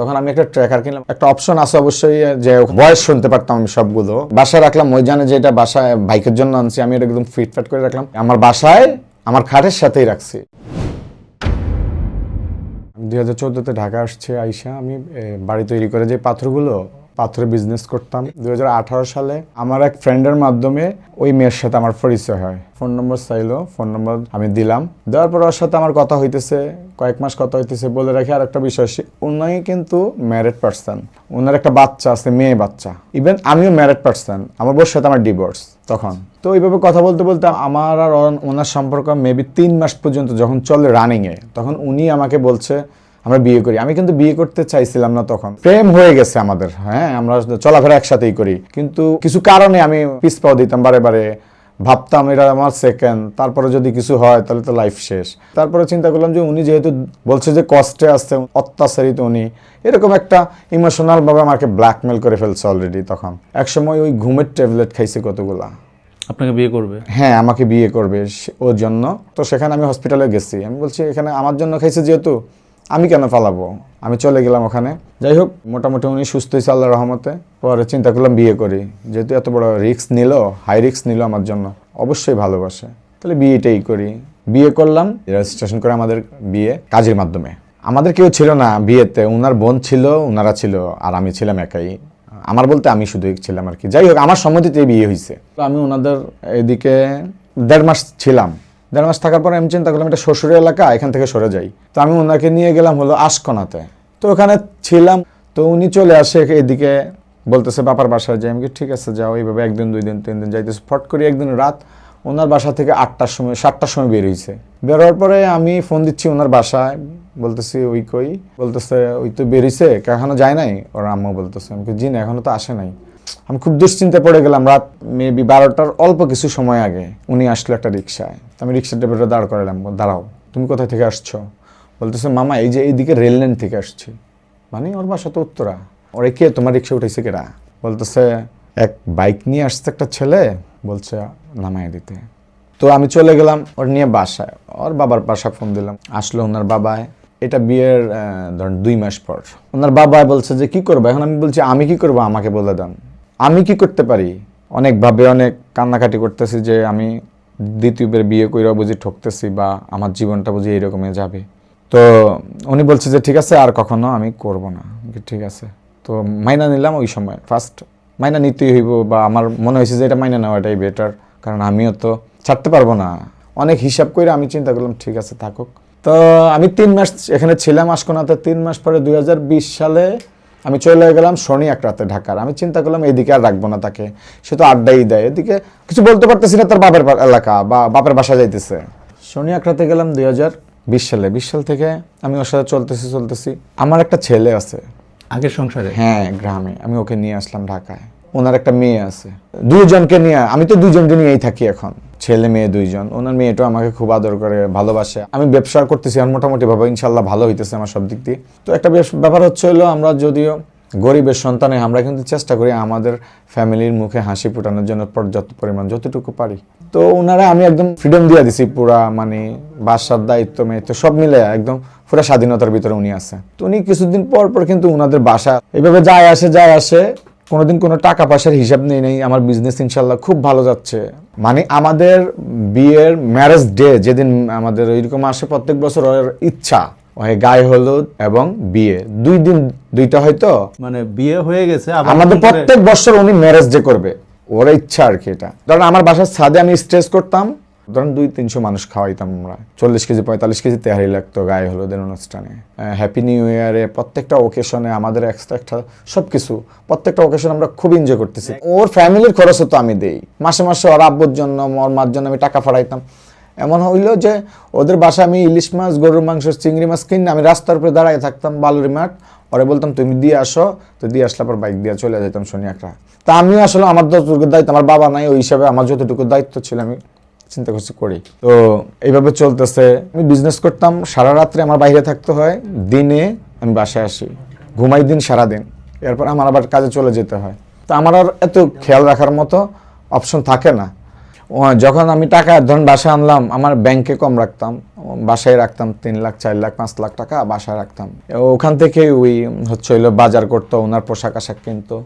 তখন আমি একটা ট্র্যাকার কিনলাম। একটা অপশন আছে অবশ্যই যে ভয়েস শুনতে পারতাম আমি সবগুলো। বাসায় রাখলাম ওই জানে যে এটা বাসায় বাইকের জন্য আনছি, আমি এটা একদম ফিটফাট করে রাখলাম। আমার বাসায়, আমার খাটের সাথেই রাখছি। দুই হাজার চোদ্দোতে ঢাকা আসছে আইসা, আমি বাড়ি তৈরি করে যে পাথরগুলো পাথরের বিজনেস করতাম। দুই সালে আমার এক ফ্রেন্ডের মাধ্যমে ওই মেয়ের সাথে আমার পরিচয় হয়। ফোন নম্বর চাইলো ফোন নম্বর আমি দিলাম। দেওয়ার পর ওর সাথে আমার কথা হইতেছে, কয়েক মাস কথা হইতেছে, বলে রাখি আর একটা বিষয় উনি কিন্তু ম্যারেড পার্সন ওনার একটা বাচ্চা আছে, মেয়ে বাচ্চা। ইভেন আমিও ম্যারেড পার্সন আমার বউর সাথে আমার ডিভোর্স তখন। তো ওইভাবে কথা বলতে বলতে আমার আর ওনার সম্পর্ক মেবি তিন মাস পর্যন্ত যখন চলে রানিংয়ে তখন উনি আমাকে বলছে আমরা বিয়ে করি। আমি কিন্তু বিয়ে করতে চাইছিলাম না তখন। প্রেম হয়ে গেছে আমাদের হ্যাঁ? আমরা চলাফেরা একসাথেই করি। কিন্তু কিছু কারণে আমি পিসপাও দিতাম বারে বারে। ভাবতাম এটা আমার সেকেন্ড তারপরে যদি কিছু হয় তাহলে তো লাইফ শেষ। তারপরে চিন্তা করলাম যে উনি যেহেতু বলছে যে কষ্টে আসছে অত্যাচারিত উনি এরকম একটা ইমোশনাল ভাবে আমাকে ব্ল্যাকমেল করে ফেলছে অলরেডি তখন। একসময় ওই ঘুমের ট্যাবলেট খাইছে কতগুলা। আপনাকে বিয়ে করবে? হ্যাঁ আমাকে বিয়ে করবে ওর জন্য। তো সেখানে আমি হসপিটালে গেছি। আমি বলছি এখানে আমার জন্য খাইছে যেহেতু? আমি কেন ফালাবো? আমি চলে গেলাম ওখানে। যাই হোক মোটামুটি উনি সুস্থ হয়েছে আল্লাহ রহমতে। পরে চিন্তা করলাম বিয়ে করি। যেহেতু এত বড় রিস্ক নিল হাই রিস্ক নিল আমার জন্য। অবশ্যই ভালোবাসে। তাহলে বিয়েটাই করি। বিয়ে করলাম রেজিস্ট্রেশন করে আমাদের বিয়ে কাজের মাধ্যমে। আমাদের কেউ ছিল না বিয়েতে। উনার বোন ছিল, উনারা ছিল, আর আমি ছিলাম একাই। আমার বলতে আমি শুধু ছিলাম আর কি। যাই হোক আমার সম্মতিতে বিয়ে হয়েছে। তো আমি ওনাদের এদিকে দেড় মাস ছিলাম। দেড় মাস থাকার পর আমি চিন্তা করলাম এটা শ্বশুরের এলাকা এখান থেকে সরে যাই। তো আমি ওনাকে নিয়ে গেলাম হলো আশকোনাতে। তো ওখানে ছিলাম তো উনি চলে আসে এদিকে বলতেছে বাপার বাসায় যাই আমি ঠিক আছে যাও এইভাবে একদিন দুই দিন তিন দিন যাইতেছে। ফট করে একদিন রাত ওনার বাসা থেকে আটটার সময় সাতটার সময় বের হয়েছে বেরোয়ার পরে আমি ফোন দিচ্ছি ওনার বাসায় বলতেছি ওই কই? বলতেছে ওই তো বেরিয়েছে এখনও যায় নাই? ওর আম্মু বলতেছে আমি কি, জি না এখনও তো আসে নাই। আমি খুব দুশ্চিন্তা পড়ে গেলাম রাত মেবি বারোটার অল্প কিছু সময় আগে উনি আসলো একটা রিক্সায় আমি রিক্সার ড্রাইভারটা দাঁড় করালাম, দাঁড়াও, তুমি কোথা থেকে আসছো? বলতেছে, মামা, এই যে এইদিকে রেল লাইন থেকে আসছি। মানে ওর বাসা তো উত্তরা? ওরে কে, তোমার রিক্সা উঠেছে কেরা বলতেছে, এক বাইক নিয়ে আসছে একটা ছেলে। বলছে নামাই দিতে। তো আমি চলে গেলাম ওর নিয়ে বাসায়। ওর বাবার বাসা ফোন দিলাম। আসলো ওনার বাবায়। এটা বিয়ের ধরেন দুই মাস পর। ওনার বাবা বলছে যে, কি করব? এখন আমি বলছি, আমি কি করব? আমাকে বলে দেন আমি কি করতে পারি? অনেকভাবে অনেক কান্নাকাটি করতেছি যে আমি দ্বিতীয়বার বিয়ে কইরা বুঝি ঠকতেছি বা আমার জীবনটা বুঝি এইরকমই যাবে। তো উনি বলছে যে, ঠিক আছে, আর কখনো আমি করব না। ঠিক আছে। তো মাইনা নিলাম ওই সময়। ফার্স্ট মাইনা নিতেই হইব বা আমার মনে হয়েছে যে এটা মাইনা নেওয়াটাই বেটার কারণ আমিও তো ছাড়তে পারব না। অনেক হিসাব করে আমি চিন্তা করলাম, ঠিক আছে, থাকুক। তো আমি তিন মাস এখানে ছিলাম আসকোনাতে তিন মাস পরে দু হাজার বিশ সালে আমি চলে গেলাম শনি এক রাতে ঢাকার। আমি চিন্তা করলাম এইদিকে আর রাখব না তাকে। সে তো আড্ডাই দেয়। এদিকে কিছু বলতে পারতেছি না তার বাপের এলাকা বা বাপের বাসা যাইতেছে। শনি এক রাতে গেলাম দুই হাজার বিশ সালে। বিশ সাল থেকে আমি ওর সাথে চলতেছি চলতেছি। আমার একটা ছেলে আছে। আগের সংসারে? হ্যাঁ গ্রামে। আমি ওকে নিয়ে আসলাম ঢাকায়। ওনার একটা মেয়ে আছে। দুজনকে নিয়ে আমি তো দুজনকে নিয়েই থাকি এখন। ছেলে মেয়ে দুইজন, ওনার মেয়েটাও আমাকে খুব আদর করে, ভালোবাসে। আমি ব্যবসা করতেছি আর মোটামুটি ভাবে ইনশাল্লাহ ভালো হইতেছে আমার সব দিক দিয়ে। তো একটা ব্যাপার হচ্ছে হলো, আমরা যদিও গরিবের সন্তানে আমরা কিন্তু চেষ্টা করি আমাদের ফ্যামিলির মুখে হাসি ফোটানোর জন্য পর্যাপ্ত পরিমাণ, যতটুকু পারি। তো ওনারা আমি একদম ফ্রিডম দিয়ে দিছি পুরা মানে বাসার দায়িত্ব, মেয়িত্ব সব মিলে একদম পুরা স্বাধীনতার ভিতরে উনি আছে। তো উনি কিছুদিন পর পর কিন্তু ওনাদের বাসা, এভাবে যায় আসে যায় আসে কোনোদিন কোনো টাকা পয়সার হিসাব নেই নেই আমার বিজনেস ইনশাল্লাহ খুব ভালো যাচ্ছে। মানে আমাদের বিয়ের ম্যারেজ ডে যেদিন আমাদের ওইরকম আসে প্রত্যেক বছর ওর ইচ্ছা ওই গায়ে হলুদ এবং বিয়ে। দুই দিন দুইটা হয়তো? মানে বিয়ে হয়ে গেছে আমাদের প্রত্যেক বছর উনি ম্যারেজ ডে করবে ওর ইচ্ছা আর কি এটা। ধরেন আমার বাসার ছাদে আমি স্ট্রেস করতাম ধরেন দুই তিনশো মানুষ খাওয়াইতাম আমরা। চল্লিশ কেজি, পঁয়তাল্লিশ কেজি তেহারি লাগতো গায়ে হলুদের অনুষ্ঠানে। হ্যাপি নিউ ইয়ারে প্রত্যেকটা ওকেশনে আমাদের এক্সট্রা একটা সব কিছু প্রত্যেকটা ওকেশন আমরা খুব এনজয় করতেছি। ওর ফ্যামিলির খরচও তো আমি দেই। মাসে মাসে ওর আব্বুর জন্য, ওর মার জন্য আমি টাকা ফাড়াইতাম। এমন হইল যে ওদের বাসা আমি ইলিশ মাছ, গরুর মাংস, চিংড়ি মাছ কিনে আমি রাস্তার উপরে দাঁড়ায় থাকতাম বালুরি মাঠ। ওরে বলতাম, তুমি দিয়ে আসো। তো দিয়ে আসলে পর বাইক দিয়ে চলে যেতাম শনি একটা তা আমি আসলে আমার যতটুকু দায়িত্ব, আমার বাবা নাই, ওই হিসাবে আমার যতটুকু দায়িত্ব ছিল আমি চিন্তা করছি করি। তো এইভাবে চলতেছে। আমি বিজনেস করতাম, সারা রাত্রে আমার বাইরে থাকতে হয়। দিনে আমি বাসায় আসি। ঘুমাই দিন সারা দিন এরপর আমার আবার কাজে চলে যেতে হয়। তো আমার আর এত খেয়াল রাখার মতো অপশন থাকে না। যখন আমি টাকা, ধরুন বাসায় আনলাম, আমার ব্যাংকে কম রাখতাম। বাসায় রাখতাম তিন লাখ, চার লাখ, পাঁচ লাখ টাকা, বাসায় রাখতাম। ওখান থেকে ওই হচ্ছে হইল বাজার করতো, ওনার পোশাক আশাক কিনতো।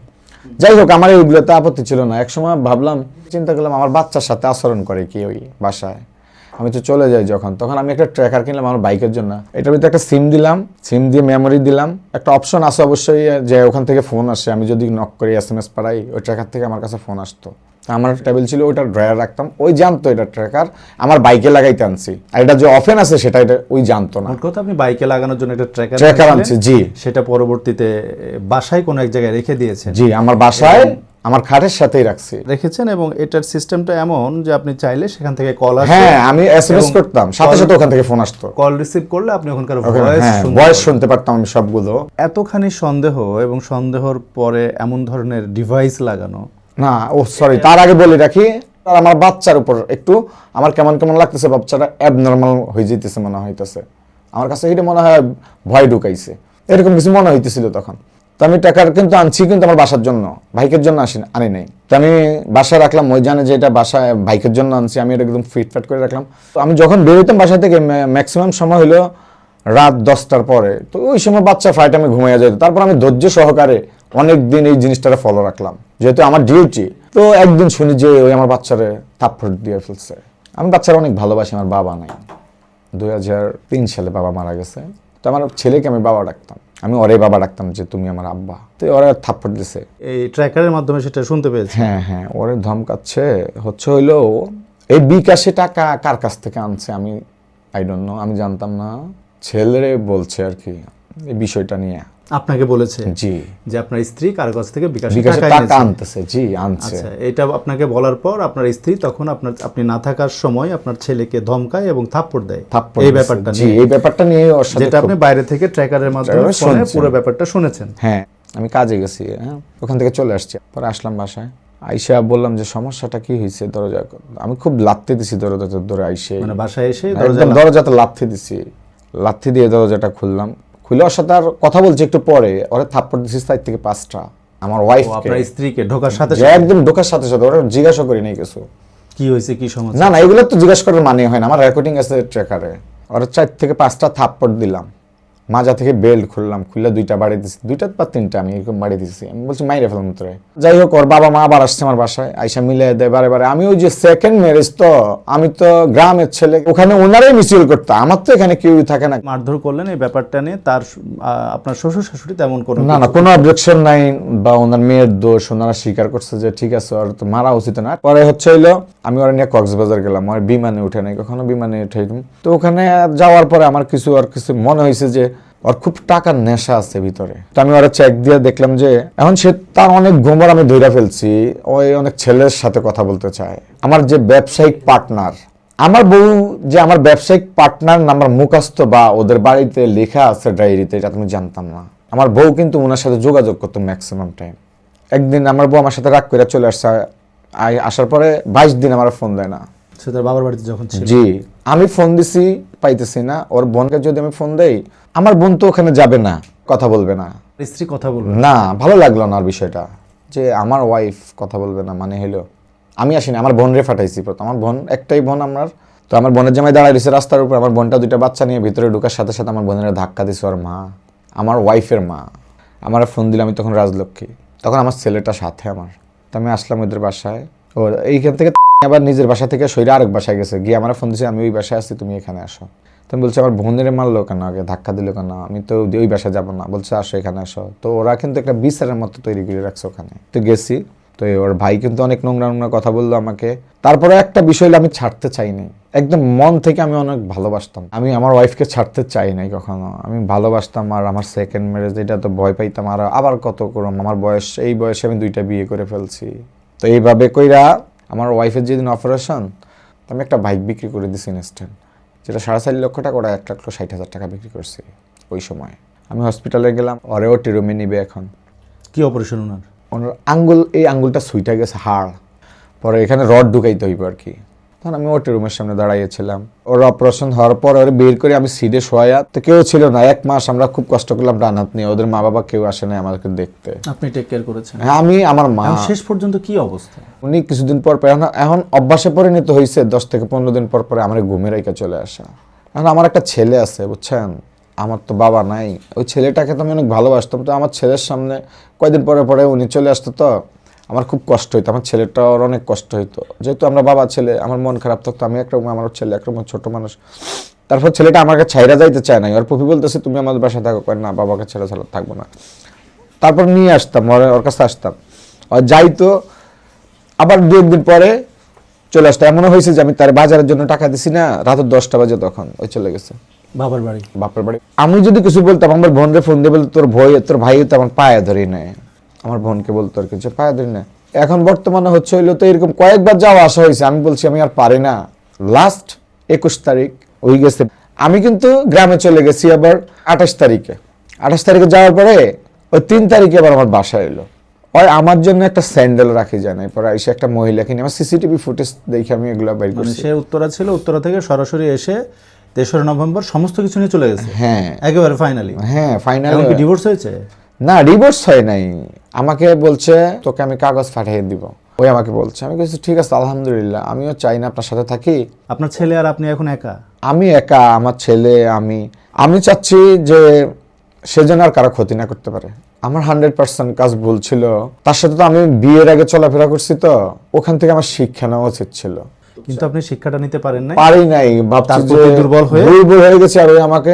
যাই হোক, আমার এইগুলোতে আপত্তি ছিল না। একসময় ভাবলাম, চিন্তা করলাম, আমার বাচ্চার সাথে আচরণ করে কি ওই বাসায়? আমি তো চলে যাই যখন। তখন আমি একটা ট্র্যাকার কিনলাম আমার বাইকের জন্য। এটার ভিতরে একটা সিম দিলাম, সিম দিয়ে মেমোরি দিলাম। একটা অপশন আছে অবশ্যই যে ওখান থেকে ফোন আসে। আমি যদি নক করি এস এম এস পাড়াই ওই ট্র্যাকার থেকে আমার কাছে ফোন আসতো। আমার টেবিল ছিল ওইটা ড্রয়ার রাখতাম। ওই জানতো এটা ট্র্যাকার আমার বাইকে লাগাইতে আনছি। আর এটা যে অফেন আছে সেটা এটা ওই জানতো না। কথা আপনি বাইকে লাগানোর জন্য একটা ট্র্যাকার ট্র্যাকার আনছি জি। সেটা পরবর্তীতে বাসায় কোনো এক জায়গায় রেখে দিয়েছেন। জি আমার বাসায় আমার খাটের সাথেই রাখছি। রেখেছেন এবং এটার সিস্টেমটা এমন যে আপনি চাইলে সেখান থেকে কল আসে হ্যাঁ আমি এস এম এস এবং করতাম। সাথে সাথে ওখান থেকে ফোন আসতো। কল রিসিভ করলে আপনি ওখানকার ওখানে- ভয়েস হ্যাঁ ভয়েস শুনতে পারতাম আমি সবগুলো। এতখানি সন্দেহ এবং সন্দেহর পরে এমন ধরনের ডিভাইস লাগানো না, ও সরি তার আগে বলে রাখি আর আমার বাচ্চার উপর একটু, আমার কেমন কেমন লাগতেছে বাচ্চাটা অ্যাবনর্মাল হয়ে যেতেছে মনে হইতেছে। আমার কাছে এটা মনে হয় ভয় ঢুকাইছে। এরকম কিছু মনে হইতেছিল তখন। তো আমি টাকার কিন্তু আনছি কিন্তু আমার বাসার জন্য বাইকের জন্য আসি, আনি নাই। তো আমি বাসায় রাখলাম ওই জানে যে এটা বাসায় বাইকের জন্য আনছি, আমি এটা একদম ফিটফাট করে রাখলাম। তো আমি যখন বেরোতাম বাসা থেকে ম্যাক্সিমাম সময় হলো রাত দশটার পরে। তো ওই সময় বাচ্চা ফ্লাইট আমি ঘুমিয়ে যেত তারপর আমি ধৈর্য সহকারে অনেক দিন এই জিনিসটারে ফলো রাখলাম। যেহেতু আমার ডিউটি তো একদিন শুনি যে ওই আমার বাচ্চারে থাপ্পড় দিয়ে ফেলছে। আমি বাচ্চারা অনেক ভালোবাসি আমার বাবা নাই। দুই হাজার তিন সালে বাবা মারা গেছে। তো আমার ছেলেকে আমি বাবা ডাকতাম। আমি ওরে বাবা ডাকতাম যে তুমি আমার আব্বা। তো ওরা থাপ্পড় দিছে। এই ট্র্যাকারের মাধ্যমে সেটা শুনতে পেয়েছি। হ্যাঁ হ্যাঁ ওরে ধমকাচ্ছে। হচ্ছে হইল এই বিকাশে টাকা কার কাছ থেকে আনছে? আমি আই ডোন্ট নো আমি জানতাম না। ছেলেরে বলছে আর কি এই বিষয়টা নিয়ে। আপনাকে বলেছে জি। যে আপনার স্ত্রী কার কাছ থেকে বিকাশে টাকা আনতেছে জি আনছে। আচ্ছা এটা আপনাকে বলার পর আপনার স্ত্রী তখন আপনার আপনি না থাকার সময় আপনার ছেলেকে ধমকায় এবং থাপ্পড় দেয়। এই ব্যাপারটা জি এই ব্যাপারটা নিয়ে যেটা আপনি বাইরে থেকে ট্র্যাকারের মাধ্যমে ফোনে পুরো ব্যাপারটা শুনেছেন। হ্যাঁ আমি কাজে গেছি হ্যাঁ ওখান থেকে চলে আসছি। পরে আসলাম বাসায়। আইসা বললাম যে সমস্যাটা কি হয়েছে দরজা? আমি খুব লাথি দিছি দরজাতে ধরে আইসে। মানে বাসায় এসে দরজা দরজাতে লাথি দিছি। লাথি দিয়ে দরজাটা খুললাম। খুলে সাথে আর কথা বলছি একটু পরে ওরা থাপ্পড় দিচ্ছিস চার থেকে পাঁচটা। আমার ওয়াইফ আপনার স্ত্রীকে ঢোকার সাথে সাথে? একদম ঢোকার সাথে সাথে ওরা জিজ্ঞাসা করি নাই কিছু কি হয়েছে কি সমস্যা? না না এগুলো তো জিজ্ঞাসা করার মানে হয় না আমার রেকর্ডিং আছে ট্র্যাকারে ওরা চার থেকে পাঁচটা থাপ্পড় দিলাম। মাজা থেকে বেল্ট খুললাম খুললে দুইটা বাড়ি দিছি। দুইটা বা তিনটা আমি এরকম বাড়ি দিছি আমি বলছি মাইরে ফেলাম তোরে। যাই হোক ওর বাবা মা আবার আসছে আমার বাসায় আইসা মিলে দেয় বারে বারে। আমি ওই যে সেকেন্ড ম্যারেজ তো আমি তো গ্রামের ছেলে ওখানে ওনারাই মিসিউল করতো। আমার তো এখানে কেউ থাকে না। মারধর করলেন এই ব্যাপারটা নিয়ে তার আপনার শ্বশুর শাশুড়ি তেমন কোনো না না কোনো অবজেকশন নাই বা ওনার মেয়ের দোষ ওনারা স্বীকার করছে যে ঠিক আছে ওর তো মারা উচিত না। পরে হচ্ছে হইল আমি ওরা নিয়ে কক্সবাজার গেলাম। ওর বিমানে উঠে নাই কখনো বিমানে উঠে তো ওখানে যাওয়ার পরে আমার কিছু আর কিছু মনে হয়েছে যে ওর খুব টাকার নেশা আছে ভিতরে। তো আমি ওরা চেক দিয়ে দেখলাম যে এখন সে তার অনেক গোমর আমি ধইরা ফেলছি ওই অনেক ছেলের সাথে কথা বলতে চায়। আমার যে ব্যবসায়িক পার্টনার আমার বউ যে আমার ব্যবসায়িক পার্টনার নাম্বার মুখস্থ বা ওদের বাড়িতে লেখা আছে ডায়েরিতে এটা তুমি জানতাম না। আমার বউ কিন্তু ওনার সাথে যোগাযোগ করতো ম্যাক্সিমাম টাইম একদিন আমার বউ আমার সাথে রাগ করে চলে আসছে আসার পরে বাইশ দিন আমার ফোন দেয় না। সে তার বাবার বাড়িতে যখন জি। আমি ফোন দিছি পাইতেছি না। ওর বোনকে যদি আমি ফোন দেই আমার বোন তো ওখানে যাবে না কথা বলবে না। স্ত্রী কথা বলবে না? ভালো লাগল না আর বিষয়টা। যে আমার ওয়াইফ কথা বলবে না মানে হলো আমি আসিনি আমার বোন রে ফাটাইছি প্রথম। আমার বোন একটাই বোন আমার। তো আমার বোনের জামাই দাঁড়ায় রয়েছে রাস্তার উপর আমার বোনটা দুইটা বাচ্চা নিয়ে ভিতরে ঢুকার সাথে সাথে আমার বোনের ধাক্কা দিছে ওর মা। আমার ওয়াইফের মা। আমার ফোন দিলাম আমি তখন রাজলক্ষ্মী। তখন আমার ছেলেটা সাথে আমার। তো আমি আসলাম ওদের বাসায়। ও, এইখান থেকে আবার নিজের বাসা থেকে সৈরা আরেক বাসায় গেছে। গিয়ে আমার ফোন দিছে, আমি ওই বাসায় আছি, তুমি এখানে আসো। তো আমি বলছি, আমার বোনের মারলো কেন আগে? ধাক্কা দিল কেন? আমি তো ওই বাসায় যাব না। বলছে, আসো, এখানে আসো। তো ওরা কিন্তু একটা বিচারের মতো তৈরি করে রাখছে ওখানে। তো গেছি। তো ওর ভাই কিন্তু অনেক নোংরা নোংরা কথা বলল আমাকে। তারপরে একটা বিষয় হলো, আমি ছাড়তে চাইনি। একদম মন থেকে আমি অনেক ভালোবাসতাম। আমি আমার ওয়াইফকে ছাড়তে চাই নাই কখনো। আমি ভালোবাসতাম আর আমার সেকেন্ড ম্যারেজ এটা তো ভয় পাইতাম। আর আবার কত করম? আমার বয়স, এই বয়সে আমি দুইটা বিয়ে করে ফেলছি। তো এইভাবে কইরা আমার ওয়াইফের যেদিন অপারেশন আমি একটা বাইক বিক্রি করে দিছি ইনস্ট্যান্ট যেটা সাড়ে চার লক্ষ টাকা ওরা এক লক্ষ ষাট হাজার টাকা বিক্রি করছে ওই সময়। আমি হসপিটালে গেলাম ওরেও টেরোমে নিবে এখন। কি অপারেশন ওনার? ওনার আঙ্গুল এই আঙ্গুলটা সুইটা গেছে হাড়। পরে এখানে রড ঢুকাইতে হইব আর কি। তখন আমি ওটি রুমের সামনে দাঁড়াইয়েছিলাম। ওর অপারেশন হওয়ার পর ওর বের করে আমি সিডে শোয়া তো কেউ ছিল না এক মাস আমরা খুব কষ্ট করলাম ডান হাত নিয়ে ওদের মা বাবা কেউ আসে না আমাদেরকে দেখতে। আপনি টেক কেয়ার করেছেন? হ্যাঁ আমি আমার মা। শেষ পর্যন্ত কি অবস্থা? উনি কিছুদিন পর পর এখন এখন অভ্যাসে পরিণত হয়েছে দশ থেকে পনেরো দিন পর পরে আমার ঘুমের রেখে চলে আসা। এখন আমার একটা ছেলে আছে বুঝছেন? আমার তো বাবা নাই। ওই ছেলেটাকে তো আমি অনেক ভালোবাসতাম তো আমার ছেলের সামনে কয়দিন পরে পরে উনি চলে আসতো তো? আমার খুব কষ্ট হইতো আমার ছেলেটার অনেক কষ্ট হইতো। যেহেতু আমরা বাবা ছেলে আমার মন খারাপ থাকতো আমি একরকম আমার ছেলে একরকম ছোট মানুষ। তারপর ছেলেটা আমাকে ছাইরা যাইতে চায় না আর পুপি বলতেছে তুমি আমাদের বাসায় থাকো। না বাবাকে ছেড়ে ছাড়া থাকব না। তারপর নিয়ে আসতাম ওর ওর কাছে আসতাম। আর যাইতো আবার দু একদিন পরে চলে আসতো। এমনও হয়েছে যে আমি তার বাজারের জন্য টাকা দিছি না রাতের দশটা বাজে তখন ওই চলে গেছে। বাবার বাড়ি। বাপের বাড়ি। আমি যদি কিছু বলতাম আমার বোনরে ফোন দিয়ে বলতো তোর ভয় তোর ভাই তো আমার পায়ে ধরি নেয়। আমার বোনকে বলতো আর কিছু পায়ে ধরি না। এখন বর্তমানে হচ্ছে হইল তো এরকম কয়েকবার যাওয়া আসা হয়েছে। আমি বলছি আমি আর পারি না। লাস্ট একুশ তারিখ ওই গেছে। আমি কিন্তু গ্রামে চলে গেছি আবার আঠাশ তারিখে। আঠাশ তারিখে যাওয়ার পরে ওই তিন তারিখে আবার আমার বাসায় এলো ওই আমার জন্য একটা স্যান্ডেল রাখি যায় না এরপর এসে একটা মহিলা কিনে আমার সিসিটিভি ফুটেজ দেখে আমি এগুলো বের মানে করছি। সে উত্তরা ছিল উত্তরা থেকে সরাসরি এসে তেসরা নভেম্বর সমস্ত কিছু নিয়ে চলে গেছে। হ্যাঁ। একেবারে ফাইনালি হ্যাঁ ফাইনালি ডিভোর্স হয়েছে? না ডিভোর্স হয় নাই। আমাকে বলছে তোকে আমি কাগজ পাঠিয়ে দিব। ওই আমাকে বলছে। আমি বলছি ঠিক আছে আলহামদুলিল্লাহ আমিও চাই না আপনার সাথে থাকি। আপনার ছেলে আর আপনি এখন একা? আমি একা আমার ছেলে আমি। আমি চাচ্ছি যে সে যেন আর কারও ক্ষতি না করতে পারে। আমার হান্ড্রেড পার্সেন্ট কাজ ভুল ছিল। তার সাথে তো আমি বিয়ের আগে চলাফেরা করছি তো। ওখান থেকে আমার শিক্ষা নেওয়া উচিত ছিল। কিন্তু আপনি শিক্ষাটা নিতে পারেন নাই। পারি নাই। ভাবছি হয়ে? দুর্বল হয়ে গেছে আর ওই আমাকে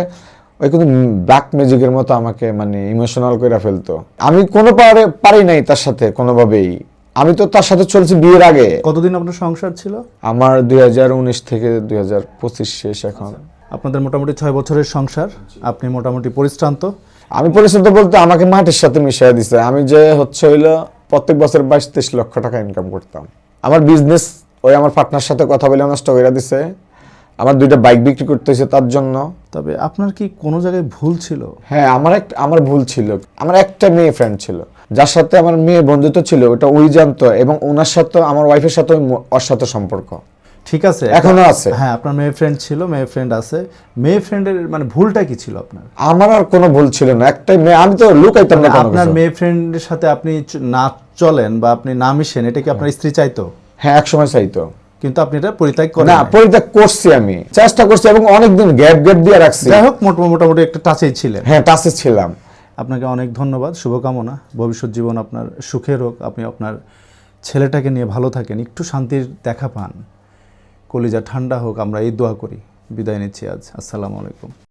ওই কিন্তু ব্ল্যাক ম্যাজিকের মতো আমাকে মানে ইমোশনাল করে ফেলতো। আমি কোনো পারে পারি নাই তার সাথে কোনোভাবেই। আমি তো তার সাথে চলছি বিয়ের আগে। কতদিন আপনার সংসার ছিল? আমার দুই হাজার উনিশ থেকে দুই হাজার পঁচিশ শেষ এখন। আপনাদের মোটামুটি ছয় বছরের সংসার। আপনি মোটামুটি পরিশ্রান্ত। আমি পরিশ্রান্ত বলতে আমাকে মাটির সাথে মিশিয়ে দিছে। আমি যে হচ্ছে হইল প্রত্যেক বছর বাইশ তেইশ লক্ষ টাকা ইনকাম করতাম। আমার বিজনেস ওই আমার পার্টনার সাথে কথা বলে নষ্ট করে দিছে। আমার দুইটা বাইক বিক্রি করতে হয়েছে তার জন্য। তবে আপনার কি কোনো জায়গায় ভুল ছিল? হ্যাঁ আমার একটা আমার ভুল ছিল। আমার একটা মেয়ে ফ্রেন্ড ছিল। যার সাথে আমার মেয়ে বন্ধুত্ব ছিল ওটা ওই জানতো এবং ওনার সাথে আমার ওয়াইফের সাথে ওর সাথে সম্পর্ক। ঠিক আছে এখনও আছে। হ্যাঁ আপনার মেয়ে ফ্রেন্ড ছিল মেয়ে ফ্রেন্ড আছে। মেয়ে ফ্রেন্ডের মানে ভুলটা কি ছিল আপনার? আমার আর কোনো ভুল ছিল না। একটাই মেয়ে আমি তো লুকাইতাম না আপনার কিছু। মেয়ে ফ্রেন্ডের সাথে আপনি না চলেন বা আপনি না মিশেন এটা কি আপনার স্ত্রী চাইতো? হ্যাঁ এক সময় চাইতো। কিন্তু আপনি এটা পরিত্যাগ করেন না পরিত্যাগ করছি আমি। চেষ্টা করছি এবং অনেক দিন গ্যাপ গ্যাপ দিয়ে রাখছি। যাই হোক মোট- মোটামুটি একটা টাচেই ছিলেন। হ্যাঁ টাচে ছিলাম। আপনাকে অনেক ধন্যবাদ। শুভকামনা। ভবিষ্যৎ জীবন আপনার সুখের হোক। আপনি আপনার ছেলেটাকে নিয়ে ভালো থাকেন। একটু শান্তির দেখা পান। কলিজা ঠান্ডা হোক আমরা এই দোয়া করি। বিদায় নিচ্ছি আজ। আসসালামু আলাইকুম।